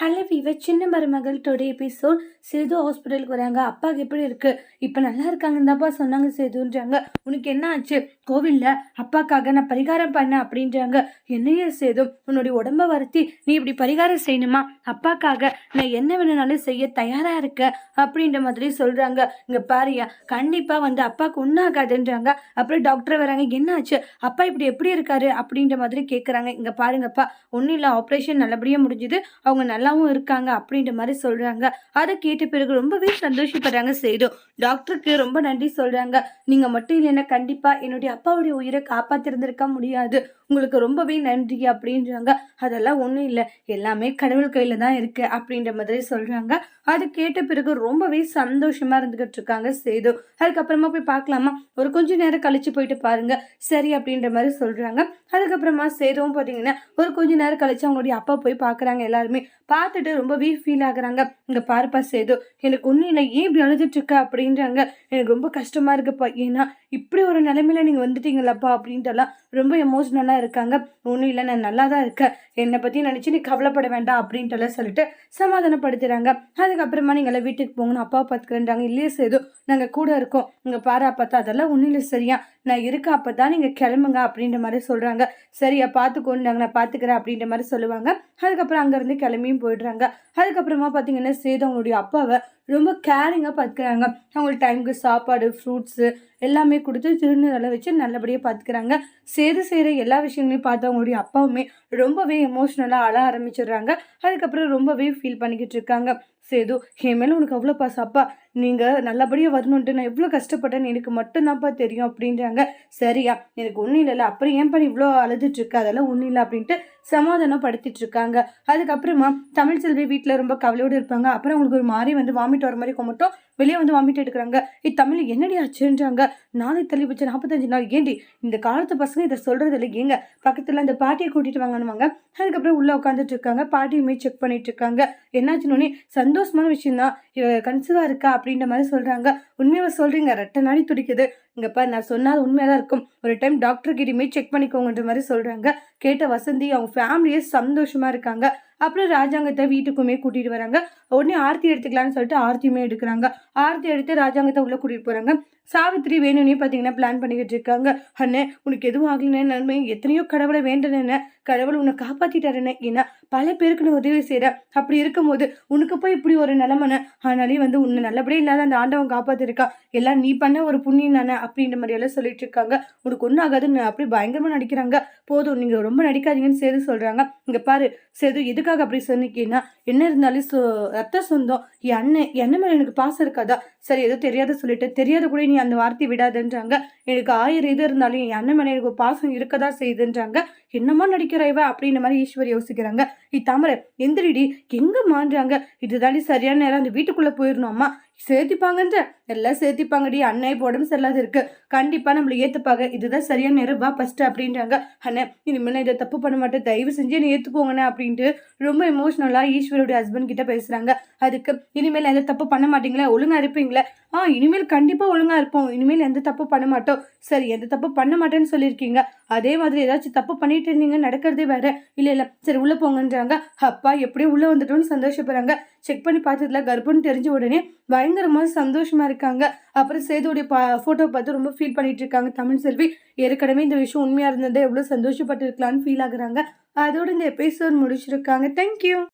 Hello விவ சின்ன மருமகள் டுடே எபிசோட் சேது ஹாஸ்பிட்டலுக்கு வராங்க. அப்பாவுக்கு எப்படி இருக்கு? இப்போ நல்லா இருக்காங்கன்னு தான்ப்பா சொன்னாங்க சேதுன்றாங்க. உனக்கு என்ன ஆச்சு? கோவிலில் அப்பாக்காக நான் பரிகாரம் பண்ணேன் அப்படின்றாங்க. என்னையே சேது உன்னுடைய உடம்ப வருத்தி நீ இப்படி பரிகாரம் செய்யணுமா? அப்பாக்காக நான் என்ன வேணும்னாலும் செய்ய தயாராக இருக்க அப்படின்ற மாதிரி சொல்கிறாங்க இங்கே பாரியா கண்டிப்பாக வந்து அப்பாவுக்கு ஒன்றாகாதுன்றாங்க அப்புறம் டாக்டர் வராங்க. என்ன ஆச்சு? அப்பா இப்படி எப்படி இருக்காரு அப்படின்ற மாதிரி கேட்குறாங்க இங்கே பாருங்கப்பா ஒன்றும் இல்லை ஆப்ரேஷன் நல்லபடியாக முடிஞ்சுது. அவங்க நல்லா நல்லாவும் இருக்காங்க அப்படின்ற மாதிரி சொல்கிறாங்க அதை கேட்ட பிறகு ரொம்பவே சந்தோஷப்படுறாங்க செய்தோம் டாக்டருக்கு ரொம்ப நன்றி சொல்கிறாங்க நீங்கள் மட்டும் இல்லைன்னா கண்டிப்பாக என்னுடைய அப்பாவுடைய உயிரை காப்பாற்றிருந்திருக்க முடியாது. உங்களுக்கு ரொம்பவே நன்றி அப்படின்றாங்க. அதெல்லாம் ஒன்றும் இல்லை. எல்லாமே கடவுள் கையில் தான் இருக்கு அப்படின்ற மாதிரி சொல்கிறாங்க அது கேட்ட பிறகு ரொம்பவே சந்தோஷமா இருந்துகிட்டு இருக்காங்க சேது. அதுக்கப்புறமா போய் பார்க்கலாமா? ஒரு கொஞ்ச நேரம் கழிச்சு போயிட்டு பாருங்க. சரி அப்படின்ற மாதிரி சொல்றாங்க. அதுக்கப்புறமா சேதுவும் பார்த்தீங்கன்னா ஒரு கொஞ்ச நேரம் கழிச்சு அவங்களுடைய அப்பா போய் பார்க்குறாங்க எல்லாருமே. பார்த்துட்டு ரொம்பவே ஃபீல் ஆகுறாங்க. இங்கே பாருப்பா சேது எனக்கு ஒன்றும் இல்லை ஏன் இப்படி அழுதுட்டு இருக்க அப்படின்றாங்க. எனக்கு ரொம்ப கஷ்டமா இருக்குப்பா. ஏன்னா இப்படி ஒரு நிலைமையில நீங்கள் வந்துட்டீங்களப்பா அப்படின்ட்டுலாம் ரொம்ப எமோஷ்னலாக இருக்காங்க. ஒன்றும் இல்லை நான் நல்லா தான் இருக்கேன். என்னை பற்றி நினச்சி நீ கவலைப்பட வேண்டாம் அப்படின்ட்டுலாம் சொல்லிட்டு சமாதானப்படுத்துகிறாங்க அதுக்கப்புறமா நீங்கள் வீட்டுக்கு போகணும் அப்பா பார்த்துக்கிறேன்றாங்க. இல்லையே சேதும் நாங்கள் கூட இருக்கோம். இங்கே பாரு பார்த்தா அதெல்லாம் ஒன்றும் இல்லை சரியா. நான் இருக்க அப்போ தான் நீங்கள் கிளம்புங்க அப்படின்ற மாதிரி சொல்கிறாங்க சரியா பார்த்துக்கோண்டாங்க நான் பார்த்துக்கிறேன் அப்படின்ற மாதிரி சொல்லுவாங்க. அதுக்கப்புறம் அங்கேருந்து கிளம்பியும் போயிடுறாங்க. அதுக்கப்புறமா பார்த்தீங்கன்னா சேது அவங்களுடைய அப்பாவை ரொம்ப கேரிங்காக பார்த்துக்கிறாங்க. அவங்களுக்கு டைமுக்கு சாப்பாடு ஃப்ரூட்ஸு எல்லாமே கொடுத்து திருநீரெல்லாம் வச்சு நல்லபடியாக பார்த்துக்கிறாங்க. சேது செய்கிற எல்லா விஷயங்களையும் பார்த்து அவங்களுடைய அப்பாவுமே ரொம்பவே எமோஷ்னலாக அழ ஆரம்பிச்சிடுறாங்க. அதுக்கப்புறம் ரொம்பவே ஃபீல் பண்ணிக்கிட்டு இருக்காங்க. சேது என் மேலே உனக்கு அவ்வளோ பாசம் அப்பா நீங்கள் நல்லபடியாக வரணுன்ட்டு நான் எவ்வளோ கஷ்டப்பட்டேன்னு எனக்கு மட்டும்தான்ப்பா தெரியும் அப்படின்றாங்க. சரியா எனக்கு ஒன்றும் இல்லைல்ல அப்புறம் ஏன் பண்ணி இவ்வளோ அழுதுட்டு இருக்கு? அதெல்லாம் ஒன்றும் இல்லை அப்படின்ட்டு சமாதானப்படுத்திட்டு இருக்காங்க. அதுக்கப்புறமா தமிழ் செல்வி வீட்டில் ரொம்ப கவலையோடு இருப்பாங்க. அப்புறம் அவங்களுக்கு ஒரு மாதிரி வந்து வாமிட் வர மாதிரி கொமட்டும். வெளியே வந்து வாமிட்டு எடுக்கிறாங்க. இ தமிழ் என்னடி ஆச்சுன்றாங்க நாளை தள்ளி வச்சு நாற்பத்தஞ்சு நாள். ஏண்டி இந்த காலத்து பசங்க இதை சொல்கிறது இல்லை. ஏங்க பக்கத்தில் அந்த பாட்டியை கூட்டிகிட்டு வாங்கணுவாங்க அதுக்கப்புறம் உள்ளே உட்காந்துட்டு இருக்காங்க. பாட்டியுமே செக் பண்ணிட்டு இருக்காங்க. என்னாச்சுன்னு சந்தோஷமான விஷயம் தான் கன்சிவாக இருக்கா அப்படின்ற மாதிரி சொல்கிறாங்க உண்மையாக சொல்கிறீங்க ரெட்டை நாடி துடிக்குது. இங்கப்பா நான் சொன்னால் உண்மையாக தான் இருக்கும். ஒரு டைம் டாக்டர்கிட்டயுமே செக் பண்ணிக்கோங்கன்ற மாதிரி சொல்றாங்க. கேட்ட வசந்தி அவங்க ஃபேமிலியே சந்தோஷமா இருக்காங்க. அப்புறம் ராஜாங்கத்தை வீட்டுக்குமே கூட்டிட்டு வராங்க. உடனே ஆர்த்தி எடுத்துக்கலாம்னு சொல்லிட்டு ஆர்த்தியுமே எடுக்கிறாங்க. ஆர்த்தி எடுத்து ராஜாங்கத்தை உள்ளே கூட்டிட்டு போறாங்க. சாவித்திரி வேணும்னே பார்த்தீங்கன்னா பிளான் பண்ணிக்கிட்டு இருக்காங்க. அண்ணே உனக்கு எதுவும் ஆகலன்னு நன்மை. எத்தனையோ கடவுளை வேண்டனே கடவுள் உன்னை காப்பாற்றிட்டாருன்னு ஏன்னா பல பேருக்கு நான் உதவி செய்கிற அப்படி இருக்கும்போது உனக்கு போய் இப்படி ஒரு நிலமனை ஆனாலே வந்து உன்னை நல்லபடியே இல்லாத அந்த ஆண்டவன் காப்பாற்றிருக்கா எல்லாம் நீ பண்ண ஒரு புண்ணியம் தானே அப்படின்ற மாதிரியெல்லாம் சொல்லிட்டு இருக்காங்க. உனக்கு ஒன்றும் ஆகாதுன்னு அப்படி பயங்கரமாக நடிக்கிறாங்க. போதும் நீங்கள் ரொம்ப நடிக்காதீங்கன்னு சேது சொல்கிறாங்க இங்கே பாரு சேது எதுக்காக அப்படி சொன்னிக்கீங்கன்னா என்ன இருந்தாலும் சொ ரத்த சொந்தம். என் அண்ணன் என்ன மேலே எனக்கு பாசம் இருக்காதா? சரி எதுவும் தெரியாத சொல்லிட்டு தெரியாத கூட நீ அந்த வார்த்தையை விடாதுன்றாங்க. எனக்கு ஆயிரம் இது இருந்தாலும் என் அண்ணன் மேலே எனக்கு பாசம் இருக்கதா செய்யுதுன்றாங்க. என்னமா நடிக்கிற இவ அப்படின்ற மாதிரி ஈஸ்வர் யோசிக்கிறாங்க. இத்தாமரை எந்திரிடி எங்க மாறுறாங்க இதுதாண்டி சரியான நேரம் அந்த வீட்டுக்குள்ள போயிடணும் சேர்த்திப்பாங்கன்ற. எல்லாம் சேர்த்திப்பாங்கடி அண்ணன் இப்போ உடம்பு சரியில்லாத இருக்கு. கண்டிப்பா நம்மள ஏத்துப்பாங்க. இதுதான் சரியான நேரம் வா ஃபர்ஸ்ட் அப்படின்றாங்க. அண்ணன் இனிமேல் நான் இதை தப்பு பண்ண மாட்டேன். தயவு செஞ்சு என்னை ஏத்துக்கோங்கண்ணே அப்படின்ட்டு ரொம்ப எமோஷனலா ஈஸ்வரோட ஹஸ்பண்ட் கிட்ட பேசுறாங்க. அதுக்கு இனிமேல் எந்த தப்பு பண்ண மாட்டீங்களா? ஒழுங்கா இருப்பீங்களா? ஆ இனிமேல் கண்டிப்பா ஒழுங்கா இருப்போம். இனிமேல் எந்த தப்பு பண்ண மாட்டோம். சரி எந்த தப்பு பண்ண மாட்டேன்னு சொல்லியிருக்கீங்க. அதே மாதிரி ஏதாச்சும் தப்பு பண்ணி பண்ணிட்டு இருந்தீங்க நடக்கிறதே வேற. இல்லை இல்லை. சரி உள்ளே போங்கன்றாங்க. அப்பா எப்படியும் உள்ளே வந்துட்டோம்னு சந்தோஷப்படுறாங்க. செக் பண்ணி பார்த்ததுல கர்ப்பம்னு தெரிஞ்ச உடனே பயங்கரமாக சந்தோஷமாக இருக்காங்க. அப்புறம் சேதுடைய பா ஃபோட்டோ பார்த்து ரொம்ப ஃபீல் பண்ணிட்டு இருக்காங்க தமிழ் செல்வி. ஏற்கனவே இந்த விஷயம் உண்மையாக இருந்ததை எவ்வளோ சந்தோஷப்பட்டு இருக்கலாம்னு ஃபீல் ஆகுறாங்க. அதோட இந்த எபிசோட் முடிச்சிருக்காங்க. தேங்க்யூ